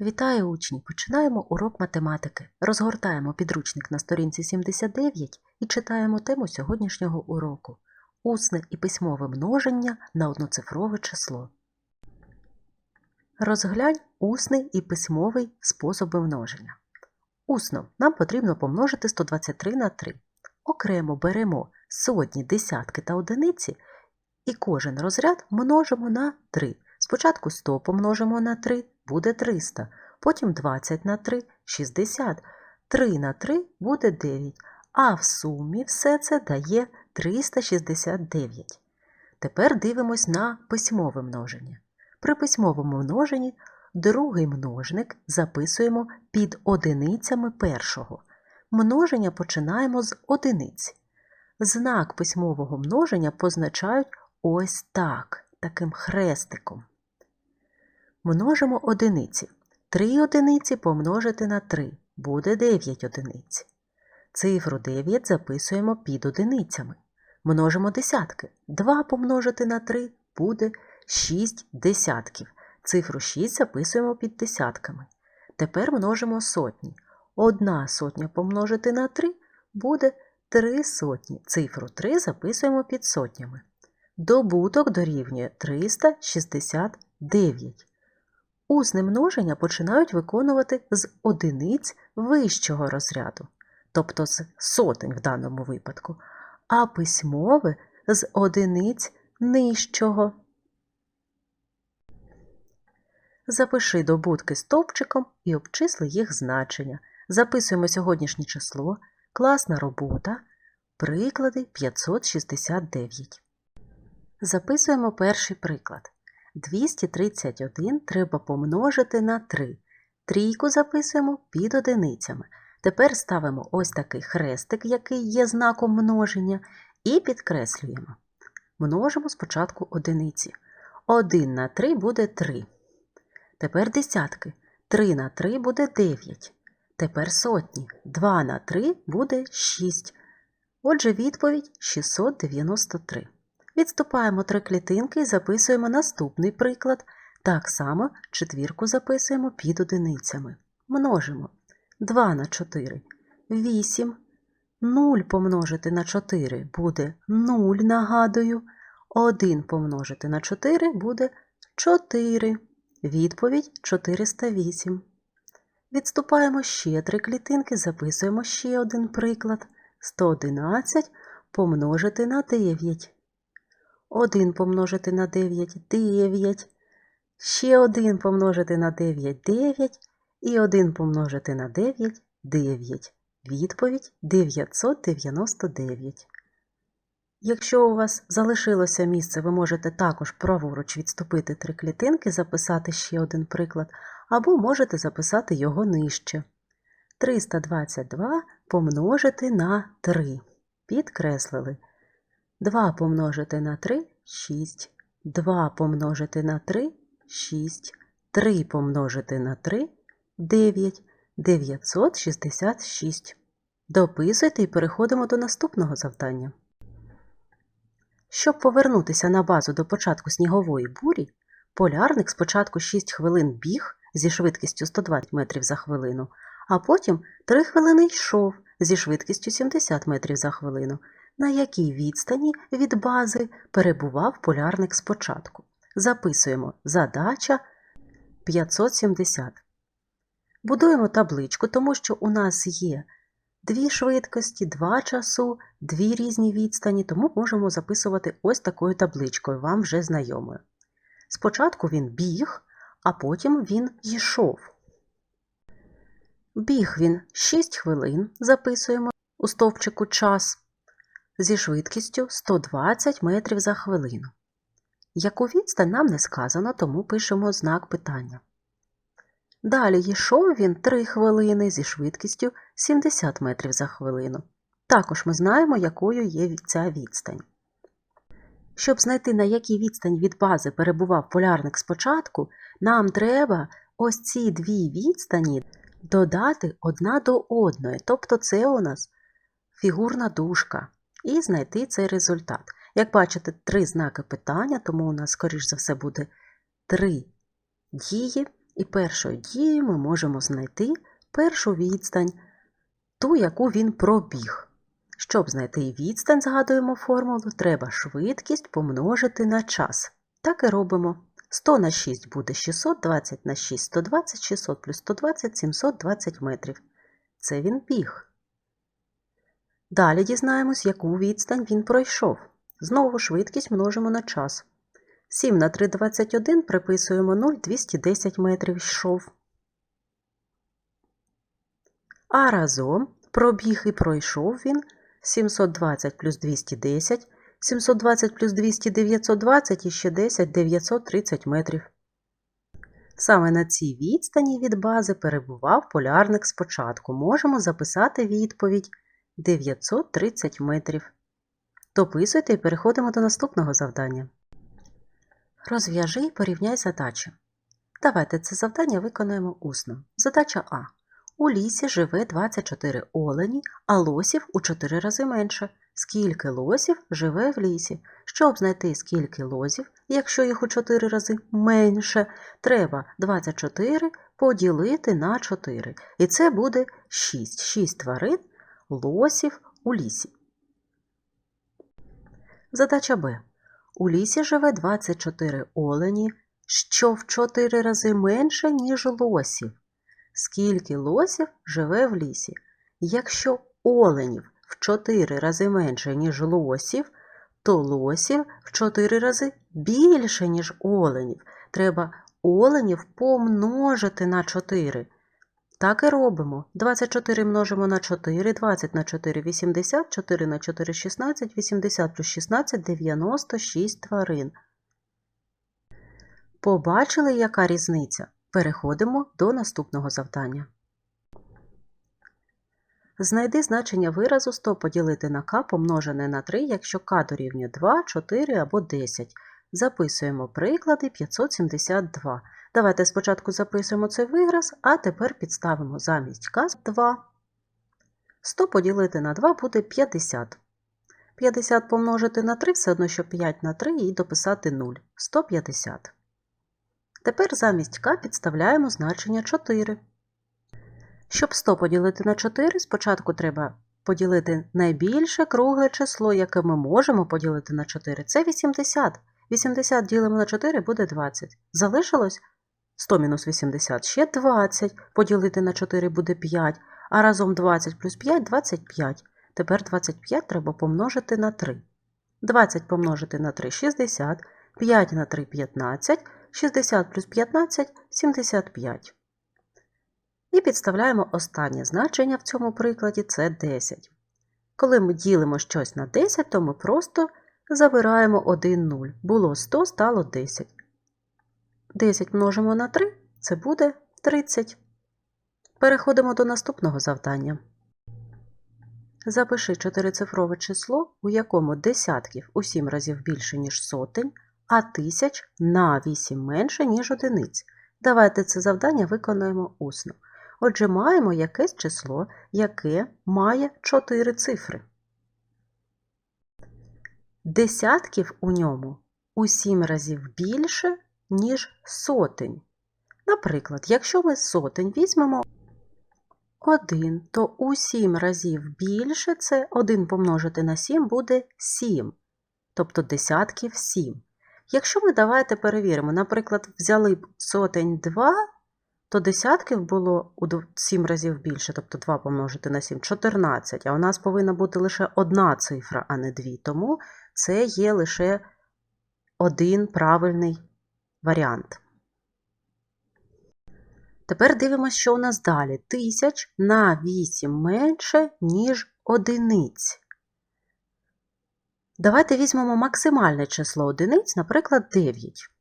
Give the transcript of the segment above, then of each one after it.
Вітаю учні! Починаємо урок математики. Розгортаємо підручник на сторінці 79 і читаємо тему сьогоднішнього уроку Усне і письмове множення на одноцифрове число. Розглянь усний і письмовий способи множення. Усно нам потрібно помножити 123 на 3. Окремо беремо сотні, десятки та одиниці і кожен розряд множимо на 3. Спочатку 100 помножимо на 3 буде 300, потім 20 на 3 60, 3 на 3 буде 9, а в сумі все це дає 369. Тепер дивимось на письмове множення. При письмовому множенні другий множник записуємо під одиницями першого. Множення починаємо з одиниць. Знак письмового множення позначають ось так, таким хрестиком. Множимо одиниці. 3 одиниці помножити на 3 буде 9 одиниць. Цифру 9 записуємо під одиницями. Множимо десятки. 2 помножити на 3 буде 6 десятків. Цифру 6 записуємо під десятками. Тепер множимо сотні. Одна сотня помножити на 3 буде 3 сотні. Цифру 3 записуємо під сотнями. Добуток дорівнює 369. Усне множення починають виконувати з одиниць вищого розряду, тобто з сотень в даному випадку, а письмове з одиниць нижчого. Запиши добутки стовпчиком і обчисли їх значення. Записуємо сьогоднішнє число, класна робота, приклади 569. Записуємо перший приклад. 231 треба помножити на 3. Трійку записуємо під одиницями. Тепер ставимо ось такий хрестик, який є знаком множення, і підкреслюємо. Множимо спочатку одиниці. 1 на 3 буде 3. Тепер десятки. 3 на 3 буде 9. Тепер сотні. 2 на 3 буде 6. Отже, відповідь 693. Відступаємо три клітинки і записуємо наступний приклад. Так само четвірку записуємо під одиницями. Множимо 2 на 4 8. 0 помножити на 4 буде 0, нагадую. 1 помножити на 4 буде 4. Відповідь 408. Відступаємо ще три клітинки, записуємо ще один приклад. 111 помножити на 9. 1 помножити на 9 9. Ще 1 помножити на 9 9. І 1 помножити на 9 9. Відповідь 999. Якщо у вас залишилося місце, ви можете також праворуч відступити три клітинки, записати ще один приклад, або можете записати його нижче. 322 помножити на 3. Підкреслили. 2 помножити на 3 6. 2 помножити на 3 6. 3 помножити на 3 9. 966. Дописуйте і переходимо до наступного завдання. Щоб повернутися на базу до початку снігової бурі, полярник спочатку 6 хвилин біг зі швидкістю 120 метрів за хвилину, а потім 3 хвилини йшов зі швидкістю 70 метрів за хвилину. На якій відстані від бази перебував полярник спочатку. Записуємо задача 570. Будуємо табличку, тому що у нас є дві швидкості, два часу, дві різні відстані, тому можемо записувати ось такою табличкою, вам вже знайомою. Спочатку він біг, а потім він йшов. Біг він 6 хвилин, записуємо у стовпчику час зі швидкістю 120 метрів за хвилину. Яку відстань нам не сказано, тому пишемо знак питання. Далі йшов він 3 хвилини зі швидкістю 70 метрів за хвилину. Також ми знаємо, якою є ця відстань. Щоб знайти, на якій відстань від бази перебував полярник спочатку, нам треба ось ці дві відстані додати одна до одної, тобто це у нас фігурна дужка, і знайти цей результат. Як бачите, три знаки питання, тому у нас, скоріш за все, буде три дії І першою дією ми можемо знайти першу відстань, ту, яку він пробіг. Щоб знайти відстань, згадуємо формулу, треба швидкість помножити на час. Так і робимо. 100 на 6 буде 600, 20 на 6 120, 600 плюс 120 720 метрів. Це він біг. Далі дізнаємось, яку відстань він пройшов. Знову швидкість множимо на час. 7 на 3 – 21, приписуємо 0, 210 метрів йшов. А разом пробіг і пройшов він 720 плюс 210, 720 плюс 200 – 920 і ще 10 – 930 метрів. Саме на цій відстані від бази перебував полярник спочатку. Можемо записати відповідь 930 метрів. Дописуйте і переходимо до наступного завдання. Розв'яжи і порівняй задачі. Давайте це завдання виконаємо усно. Задача А. У лісі живе 24 олені, а лосів у 4 рази менше. Скільки лосів живе в лісі? Щоб знайти скільки лосів, якщо їх у 4 рази менше, треба 24 поділити на 4. І це буде 6. 6 тварин лосів у лісі. Задача Б. У лісі живе 24 олені, що в 4 рази менше, ніж лосів. Скільки лосів живе в лісі? Якщо оленів в 4 рази менше, ніж лосів, то лосів в 4 рази більше, ніж оленів. Треба оленів помножити на 4. Так і робимо. 24 множимо на 4, 20 на 4 – 80, 4 на 4 – 16, 80 плюс 16 – 96 тварин. Побачили, яка різниця? Переходимо до наступного завдання. Знайди значення виразу 100 поділити на k помножене на 3, якщо k дорівнює 2, 4 або 10. Записуємо приклади 572. Давайте спочатку записуємо цей вираз, а тепер підставимо замість k 2. 100 поділити на 2 буде 50. 50 помножити на 3 все одно, що 5 на 3 і дописати 0. 150. Тепер замість k підставляємо значення 4. Щоб 100 поділити на 4, спочатку треба поділити найбільше кругле число, яке ми можемо поділити на 4. Це 80. 80 ділимо на 4 буде 20. Залишилось 100 мінус 80 ще 20. Поділити на 4 буде 5, а разом 20 плюс 5 – 25. Тепер 25 треба помножити на 3. 20 помножити на 3 – 60, 5 на 3 – 15, 60 плюс 15 – 75. І підставляємо останнє значення в цьому прикладі це 10. Коли ми ділимо щось на 10, то ми просто забираємо 1 0. Було 100, стало 10. 10 множимо на 3 це буде 30. Переходимо до наступного завдання. Запиши чотирицифрове число, у якому десятків у 7 разів більше, ніж сотень, а тисяч на 8 менше, ніж одиниць. Давайте це завдання виконаємо усно. Отже, маємо якесь число, яке має 4 цифри. Десятків у ньому у 7 разів більше, ніж сотень. Наприклад, якщо ми сотень візьмемо 1, то у 7 разів більше це 1 помножити на 7 буде 7, тобто десятків 7. Якщо ми давайте перевіримо, наприклад, взяли б сотень 2, то десятків було у 7 разів більше, тобто 2 помножити на 7 14, а у нас повинна бути лише одна цифра, а не дві. Тому це є лише один правильний варіант. Тепер дивимося, що у нас далі. Тисяч на 8 менше, ніж одиниць. Давайте візьмемо максимальне число одиниць, наприклад, 9.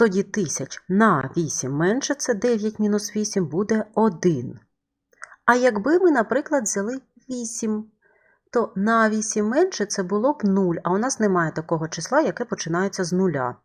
Тоді 1000 на 8 менше, це 9 мінус 8 буде 1. А якби ми, наприклад, взяли 8, то на 8 менше це було б 0, а у нас немає такого числа, яке починається з нуля.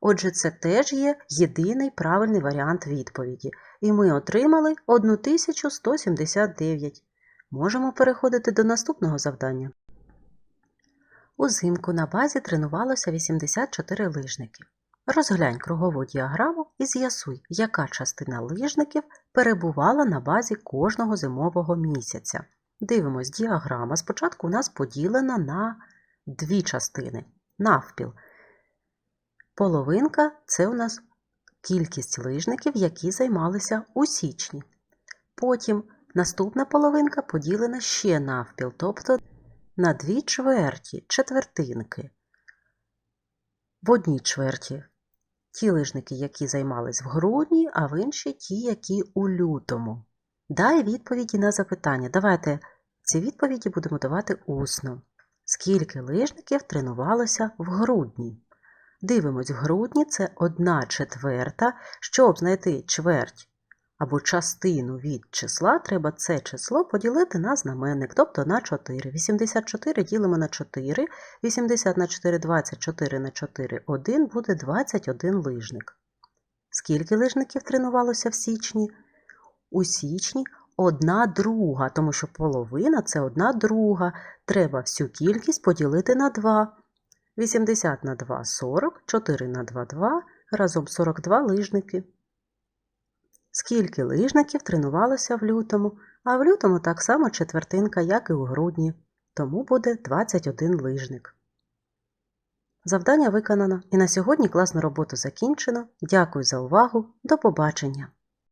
Отже, це теж є єдиний правильний варіант відповіді. І ми отримали 1179. Можемо переходити до наступного завдання. Узимку на базі тренувалося 84 лижники. Розглянь кругову діаграму і з'ясуй, яка частина лижників перебувала на базі кожного зимового місяця. Дивимось, діаграма спочатку у нас поділена на дві частини. Навпіл. Половинка це у нас кількість лижників, які займалися у січні. Потім наступна половинка поділена ще навпіл, тобто на дві чверті, четвертинки. В одній чверті ті лижники, які займались в грудні, а в інші ті, які у лютому. Дай відповіді на запитання. Давайте ці відповіді будемо давати усно. Скільки лижників тренувалося в грудні? Дивимось, в грудні це одна четверта. Щоб знайти чверть або частину від числа, треба це число поділити на знаменник, тобто на 4. 84 ділимо на 4, 80 на 4, 24 на 4, 1 буде 21 лижник. Скільки лижників тренувалося в січні? У січні одна друга, тому що половина це одна друга. Треба всю кількість поділити на 2. 80 на 2 – 40, 4 на 2 – 2, разом 42 лижники. Скільки лижників тренувалося в лютому, а в лютому так само четвертинка, як і у грудні, тому буде 21 лижник. Завдання виконано і на сьогодні класну роботу закінчено. Дякую за увагу. До побачення!